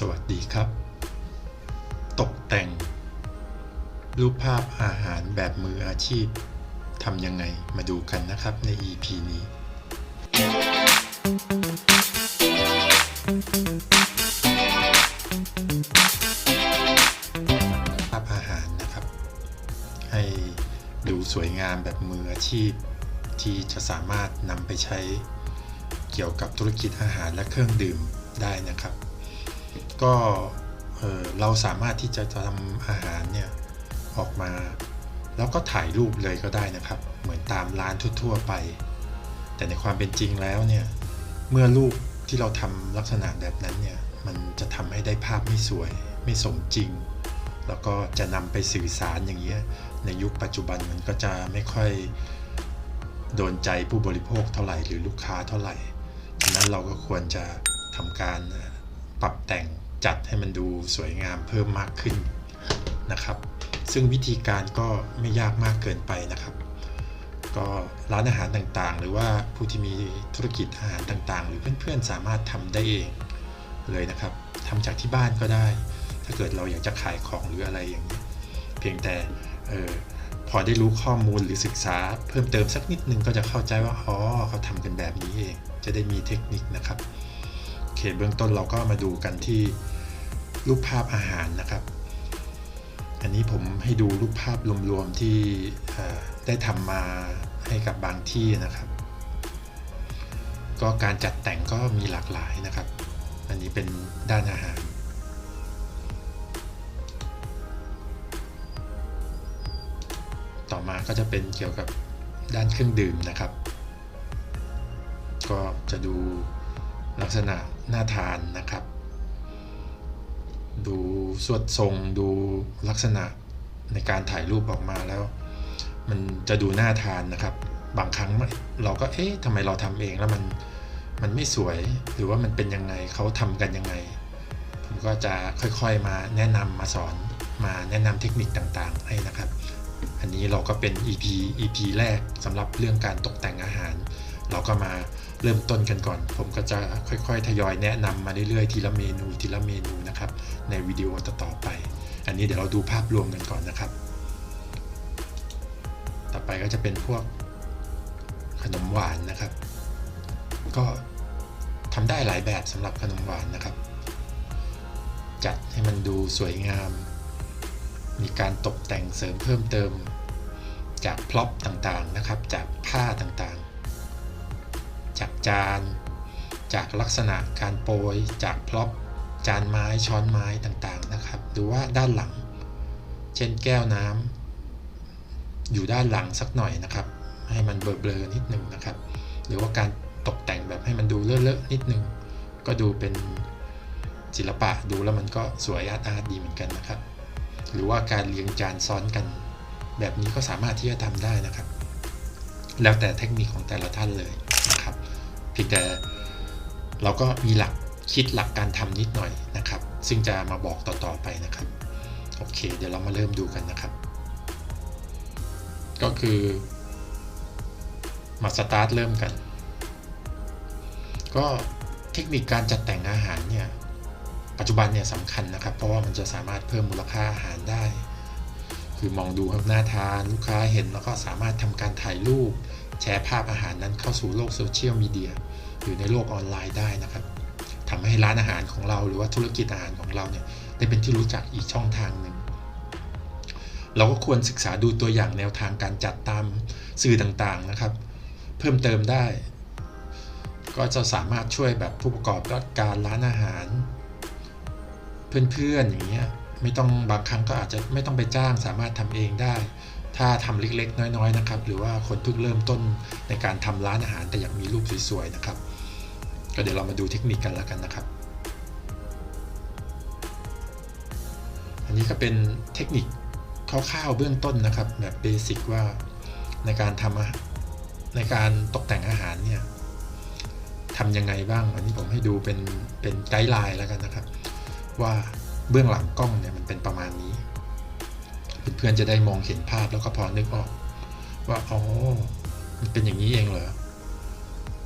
สวัสดีครับ ตกแต่ง รูปภาพอาหารแบบมืออาชีพทำยังไงมาดูกันนะครับใน EP นี้ ภาพอาหารนะครับ ให้ดูสวยงามแบบมืออาชีพ ที่จะสามารถนำไปใช้เกี่ยวกับธุรกิจอาหารและเครื่องดื่มได้นะครับ ก็เเราสามารถที่จะทำอาหารเนี่ยออกมา แล้วก็ถ่ายรูปเลยก็ได้นะครับ เหมือนตามร้านทั่วๆไป แต่ในความเป็นจริงแล้วเนี่ยเมื่อรูปที่เราทำลักษณะแบบนั้นเนี่ยมันจะทำให้ได้ภาพไม่สวย ไม่สมจริง แล้วก็จะนำไปสื่อสารอย่างเงี้ยในยุคปัจจุบันมันก็จะไม่ค่อยโดนใจผู้บริโภคเท่าไหร่หรือลูกค้าเท่าไหร่ฉะนั้นเราก็ควรจะทำการปรับแต่ง จัดให้มันดูสวยงามเพิ่มมากขึ้นนะครับ ซึ่งวิธีการก็ไม่ยากมากเกินไปนะครับ ก็ร้านอาหารต่างๆ หรือว่าผู้ที่มีธุรกิจอาหารต่างๆ หรือเพื่อนๆ สามารถทำได้เองเลยนะครับทำจากที่บ้านก็ได้ ถ้าเกิดเราอยากจะขายของหรืออะไรอย่างนี้ เพียงแต่เออพอได้รู้ข้อมูลหรือศึกษา เพิ่มเติมสักนิดนึงก็จะเข้าใจว่าอ๋อเขาทำกันแบบนี้เอง จะได้มีเทคนิคนะครับ เคเบื้องต้นเราก็มาดูกันที่รูปภาพอาหารนะครับ อันนี้ผมให้ดูรูปภาพรวมๆที่ได้ทำมาให้กับบางที่นะครับ ก็การจัดแต่งก็มีหลากหลายนะครับ อันนี้เป็นด้านอาหาร ต่อมาก็จะเป็นเกี่ยวกับด้านเครื่องดื่มนะครับ ก็จะดูลักษณะ น่าทานนะครับ ดูสวดทรงดูลักษณะในการถ่ายรูปออกมาแล้ว มันจะดูน่าทานนะครับ บางครั้งเราก็เอ๊ะทำไมเราทำเองแล้วมันมันไม่สวยหรือว่ามันเป็นยังไงเขาทำกันยังไง ผมก็จะค่อยๆมาแนะนำมาสอนมาแนะนำเทคนิคต่างๆ ให้นะครับ อันนี้เราก็เป็น EP EP แรกสำหรับเรื่องการตกแต่งอาหาร เราก็มาเริ่มต้นกันก่อน ผมก็จะค่อยๆ ทยอยแนะนำมาเรื่อยๆ ทีละเมนูทีละเมนูนะครับ ในวิดีโอต่อๆไป อันนี้เดี๋ยวเราดูภาพรวมกันก่อนนะครับ ต่อไปก็จะเป็นพวกขนมหวานนะครับ ก็ทำได้หลายแบบสำหรับขนมหวานนะครับ จัดให้มันดูสวยงาม มีการตกแต่งเสริมเพิ่มเติม จากพล็อพต่างๆนะครับ จากผ้าต่างๆ จากจาน จากลักษณะการโปรย จากพล็อพจานไม้ช้อนไม้ต่างๆนะครับดูว่าด้านหลัง เช่นแก้วน้ำอยู่ด้านหลังสักหน่อยนะครับ ให้มันเบลอๆนิดนึงนะครับ หรือว่าการตกแต่งแบบให้มันดูเลอะๆนิดนึง ก็ดูเป็นศิลปะดูแล้วมันก็สวยอาร์ตอาร์ตดีเหมือนกันนะครับ หรือว่าการเรียงจานซ้อนกัน แบบนี้ก็สามารถที่จะทำได้นะครับ แล้วแต่เทคนิคของแต่ละท่านเลย พียงแต่เราก็มีหลักคิดหลักการทำนิดหน่อยนะครับ ซึ่งจะมาบอกต่อๆไปนะครับโอเค เดี๋ยวเรามาเริ่มดูกันนะครับ ก็คือมาสตาร์ทเริ่มกัน ก็เทคนิคการจัดแต่งอาหารเนี่ยปัจจุบันเนี่ยสำคัญนะครับ เพราะว่ามันจะสามารถเพิ่มมูลค่าอาหารได้ คือมองดูครับน่าทานลูกค้าเห็นแล้วก็สามารถทำการถ่ายรูป แชร์ภาพอาหารนั้นเข้าสู่โลกโซเชียลมีเดีย หรือในโลกออนไลน์ได้นะครับทำให้ร้านอาหารของเราหรือว่าธุรกิจอาหารของเราเนี่ยได้เป็นที่รู้จักอีกช่องทางหนึ่งเราก็ควรศึกษาดูตัวอย่างแนวทางการจัดตามสื่อต่างๆนะครับ เพิ่มเติมได้ ก็จะสามารถช่วยแบบผู้ประกอบการร้านอาหาร เพื่อนๆอย่างเงี้ยไม่ต้องบางครั้งก็อาจจะไม่ต้องไปจ้างสามารถทำเองได้ ถ้าทำเล็กๆ น้อยๆนะครับ หรือว่าคนเพิ่งเริ่มต้นในการทำร้านอาหารแต่อยากมีรูปสวยๆนะครับ ก็เดี๋ยวเรามาดูเทคนิคกันแล้วกันนะครับ อันนี้ก็เป็นเทคนิคคร่าวๆเบื้องต้นนะครับ แบบเบสิกว่าในการทำอาในการตกแต่งอาหารเนี่ยทำยังไงบ้างอันนี้ผมให้ดูเป็นเป็นไกด์ไลน์แล้วกันนะครับ ว่าเบื้องหลังกล้องเนี่ยมันเป็นประมาณนี้ เพื่อนๆจะได้มองเห็นภาพแล้วก็พอนึกออก ว่าอ๋อมันเป็นอย่างนี้เองเหรอ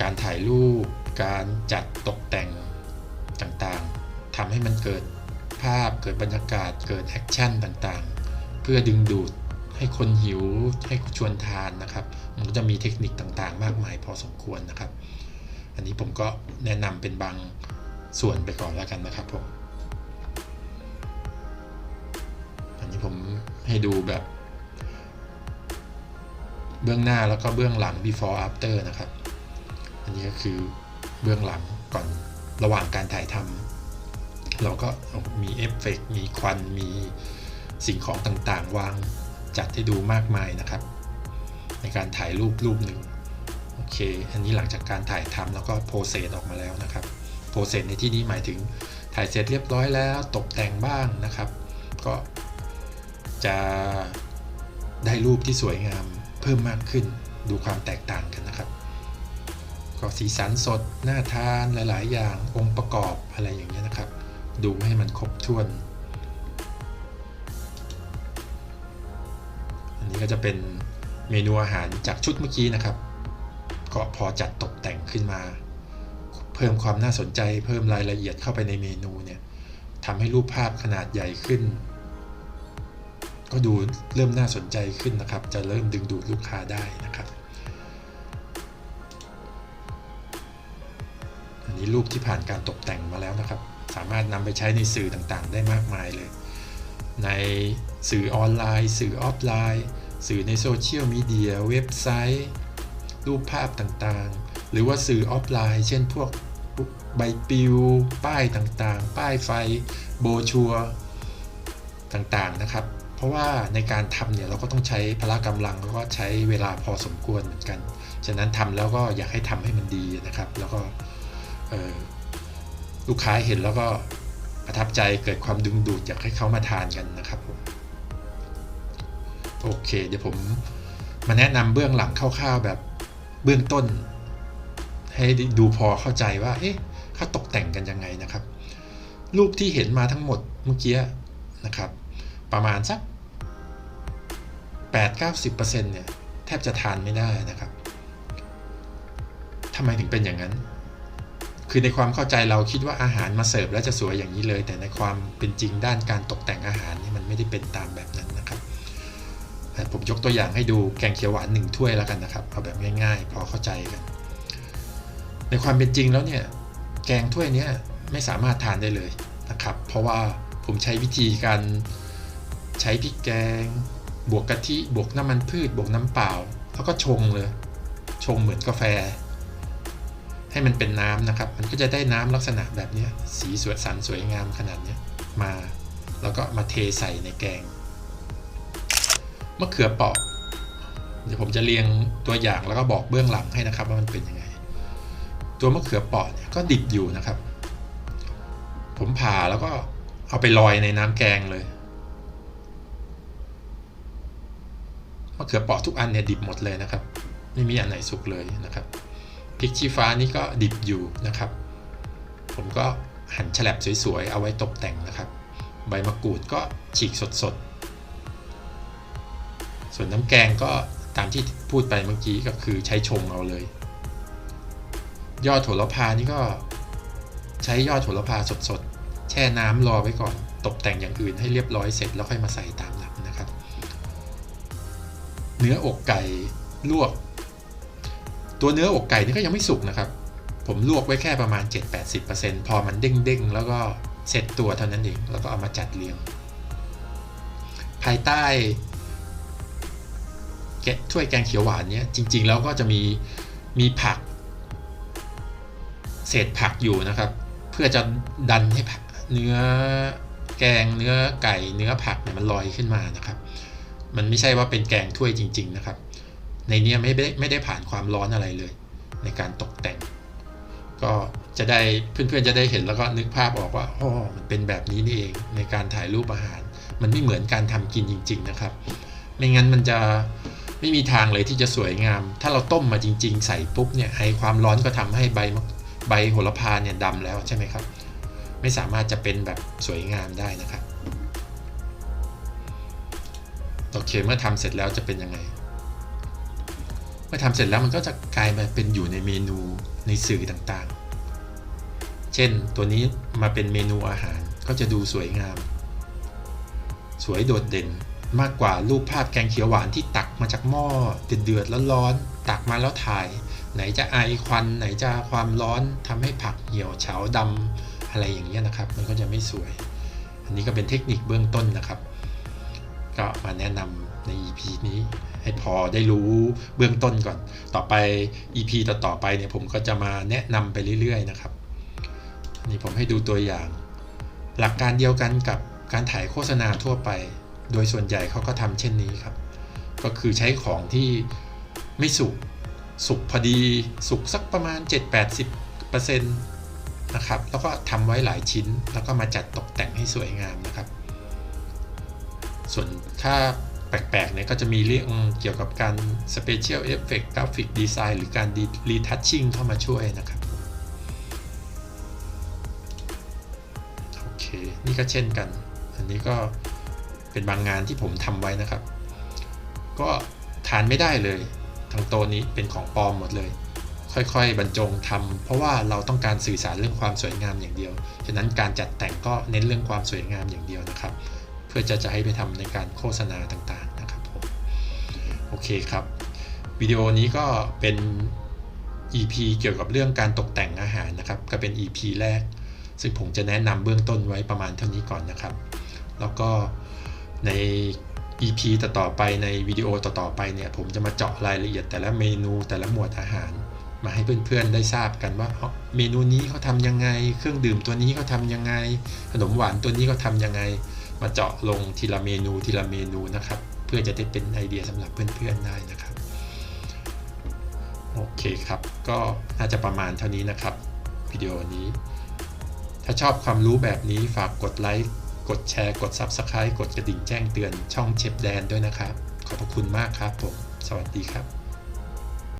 การถ่ายรูป การจัดตกแต่งต่างๆทำให้มันเกิดภาพเกิดบรรยากาศเกิดแอคชั่นต่างๆ เพื่อดึงดูดให้คนหิวให้ชวนทานนะครับ มันก็จะมีเทคนิคต่างๆ มากมายพอสมควรนะครับ อันนี้ผมก็แนะนำเป็นบางส่วนไปก่อนแล้วกันนะครับผมอันนี้ผมให้ดูแบบ เบื้องหน้าแล้วก็เบื้องหลัง before after นะครับ อันนี้ก็คือ เบื้องหลังก่อนระหว่างการถ่ายทำเราก็มีเอฟเฟกต์มีควันมีสิ่งของต่างๆ วางจัดให้ดูมากมายนะครับ ในการถ่ายรูปรูปหนึ่งโอเค อันนี้หลังจากการถ่ายทำแล้วก็โพสเซสออกมาแล้วนะครับโพสเซสในที่นี้หมายถึงถ่ายเสร็จเรียบร้อยแล้วตกแต่งบ้างนะครับ ก็จะได้รูปที่สวยงามเพิ่มมากขึ้นดูความแตกต่างกันนะครับ ก็สีสันสดน่าทานหลาย ๆ อย่างองค์ประกอบอะไรอย่างเงี้ยนะครับ ดูให้มันครบถ้วน อันนี้ก็จะเป็นเมนูอาหารจากชุดเมื่อกี้นะครับ ก็พอจัดตกแต่งขึ้นมา เพิ่มความน่าสนใจ เพิ่มรายละเอียดเข้าไปในเมนูเนี่ยทำให้รูปภาพขนาดใหญ่ขึ้น ก็ดูเริ่มน่าสนใจขึ้นนะครับ จะเริ่มดึงดูดลูกค้าได้นะครับ อันนี้รูปที่ผ่านการตกแต่งมาแล้วนะครับ สามารถนำไปใช้ในสื่อต่างๆ ได้มากมายเลย ในสื่อออนไลน์ สื่อออฟไลน์ สื่อในโซเชียลมีเดียเว็บไซต์ รูปภาพต่างๆ หรือว่าสื่อออฟไลน์ เช่นพวกใบปลิว ป้ายต่างๆ ป้ายไฟ โบชัวต่างๆนะครับ เพราะว่าในการทำเนี่ยเราก็ต้องใช้พละกำลังแล้วก็ใช้เวลาพอสมควรเหมือนกัน ฉะนั้นทำแล้วก็อยากให้ทำให้มันดีนะครับ แล้วก็ ลูกค้าเห็นแล้วก็ประทับใจเกิดความดึงดูดอยากให้เขามาทานกันนะครับผมโอเค เดี๋ยวผมมาแนะนำเบื้องหลังคร่าวๆแบบเบื้องต้น ให้ดูพอเข้าใจว่าเอ๊ะเขาตกแต่งกันยังไงนะครับ รูปที่เห็นมาทั้งหมดเมื่อกี้นะครับ ประมาณสัก 8-90%เนี่ยแทบจะทานไม่ได้นะครับทำไมถึงเป็นอย่างนั้น คือในความเข้าใจเราคิดว่าอาหารมาเสิร์ฟแล้วจะสวยอย่างนี้เลย แต่ในความเป็นจริงด้านการตกแต่งอาหารนี่มันไม่ได้เป็นตามแบบนั้นนะครับ ผมยกตัวอย่างให้ดูแกงเขียวหวานหนึ่งถ้วยแล้วกันนะครับเอาแบบง่าย ๆ พอเข้าใจกัน ในความเป็นจริงแล้วเนี่ยแกงถ้วยนี้ไม่สามารถทานได้เลยนะครับ เพราะว่าผมใช้วิธีการใช้พริกแกง บวกกะทิบวกน้ำมันพืช บวกน้ำเปล่า แล้วก็ชงเลย ชงเหมือนกาแฟ ให้มันเป็นน้ำนะครับ มันก็จะได้น้ำลักษณะแบบนี้สีสวยสันสวยงามขนาดนี้มา แล้วก็มาเทใส่ในแกงมะเขือเปาะเดี๋ยวผมจะเรียงตัวอย่างแล้วก็บอกเบื้องหลังให้นะครับว่ามันเป็นยังไง ตัวมะเขือเปาะเนี่ยก็ดิบอยู่นะครับ ผมผ่าแล้วก็เอาไปลอยในน้ำแกงเลยมะเขือเปาะทุกอันเนี่ยดิบหมดเลยนะครับ ไม่มีอันไหนสุกเลยนะครับ พริกชี้ฟ้านี่ก็ดิบอยู่นะครับ ผมก็หั่นฉลับสวยๆ เอาไว้ตกแต่งนะครับ ใบมะกรูดก็ฉีกสดๆ ส่วนน้ำแกงก็ตามที่พูดไปเมื่อกี้ก็คือใช้ชงเอาเลย ยอดโหระพานี่ก็ใช้ยอดโหระพาสดๆ แช่น้ำรอไว้ก่อน ตกแต่งอย่างอื่นให้เรียบร้อยเสร็จแล้วค่อยมาใส่ตามหลังนะครับ เนื้ออกไก่ลวก ตัวเนื้ออกไก่นี่ก็ยังไม่สุกนะครับ ผมลวกไว้แค่ประมาณ 7-80%พอมันเด้งๆ แล้วก็เสร็จตัวเท่านั้นเอง แล้วก็เอามาจัดเรียง ภายใต้แกถ้วยแกงเขียวหวานเนี้ยจริง ๆ แล้วก็จะมีมีผัก เศษผักอยู่นะครับ เพื่อจะดันให้เนื้อแกงเนื้อไก่เนื้อผักเนี่ยมันลอยขึ้นมานะครับ มันไม่ใช่ว่าเป็นแกงถ้วยจริง ๆ นะครับ ในนี้ไม่ได้ไม่ได้ผ่านความร้อนอะไรเลย ในการตกแต่ง ก็จะได้เพื่อนๆจะได้เห็นแล้วก็นึกภาพออกว่าอ๋อมันเป็นแบบนี้นี่เองในการถ่ายรูปอาหาร มันไม่เหมือนการทำกินจริง ๆ นะครับ ไม่งั้นมันจะไม่มีทางเลยที่จะสวยงาม ถ้าเราต้มมาจริง ๆ ใส่ปุ๊บเนี่ยไอความร้อนก็ทำให้ใบใบโหระพาเนี่ยดำแล้วใช่ไหมครับ ไม่สามารถจะเป็นแบบสวยงามได้นะครับโอเคเมื่อทำเสร็จแล้วจะเป็นยังไง อทำเสร็จแล้วมันก็จะกลายมาเป็นอยู่ในเมนูในสื่อต่างๆ เช่นตัวนี้มาเป็นเมนูอาหารก็จะดูสวยงาม สวยโดดเด่นมากกว่ารูปภาพแกงเขียวหวานที่ตักมาจากหม้อเดือดๆร้อนๆตักมาแล้วถ่าย ไหนจะไอควันไหนจะความร้อนทำให้ผักเหี่ยวเฉาดำอะไรอย่างเงี้ยนะครับ มันก็จะไม่สวย อันนี้ก็เป็นเทคนิคเบื้องต้นนะครับ ก็มาแนะนำ ใน EP นี้ ให้พอได้รู้เบื้องต้นก่อน ต่อไป EP ต่อๆไปเนี่ยผมก็จะมาแนะนำไปเรื่อยๆนะครับนนี่ผมให้ดูตัวอย่าง หลักการเดียวกันกับการถ่ายโฆษณาทั่วไป โดยส่วนใหญ่เขาก็ทำเช่นนี้ครับ ก็คือใช้ของที่ไม่สุกสุกพอดีสุกสักประมาณ 7-80%นะครับแล้วก็ทำไว้หลายชิ้นแล้วก็มาจัดตกแต่งให้สวยงามนะครับ ส่วนถ้า แปลกๆเนี่ยก็จะมีเรื่องเกี่ยวกับการ Special Effect Graphic Design หรือการ Retouching เข้ามาช่วยนะครับโอเคนี่ก็เช่นกัน อันนี้ก็เป็นบางงานที่ผมทำไว้นะครับ ก็ทานไม่ได้เลยทั้งโตะนี้เป็นของปลอมหมดเลย ค่อยๆ บรรจงทำเพราะว่าเราต้องการสื่อสารเรื่องความสวยงามอย่างเดียว ฉะนั้นการจัดแต่งก็เน้นเรื่องความสวยงามอย่างเดียวนะครับ พื่อจะจะให้ไปทำในการโฆษณาต่างๆนะครับผมโอเคครับวิดีโอนี้ก็เป็น EP เกี่ยวกับเรื่องการตกแต่งอาหารนะครับ ก็เป็น EP แรก ซึ่งผมจะแนะนำเบื้องต้นไว้ประมาณเท่านี้ก่อนนะครับ แล้วก็ใน EP ต่อๆไปในวิดีโอต่อๆไปเนี่ย ผมจะมาเจาะรายละเอียดแต่ละเมนูแต่ละหมวดอาหาร มาให้เพื่อนๆได้ทราบกันว่าเมนูนี้เขาทำยังไง เครื่องดื่มตัวนี้เขาทำยังไง ขนมหวานตัวนี้เขาทำยังไง มาเจาะลงทีละเมนูทีละเมนูนะครับ เพื่อจะได้เป็นไอเดียสำหรับเพื่อนๆได้นะครับโอเคครับ ก็น่าจะประมาณเท่านี้นะครับวิดีโอนี้ ถ้าชอบความรู้แบบนี้ฝากกดไลค์กดแชร์กด Subscribe กดกระดิ่งแจ้งเตือนช่องเชฟแดนด้วยนะครับ ขอบพระคุณมากครับผม สวัสดีครับ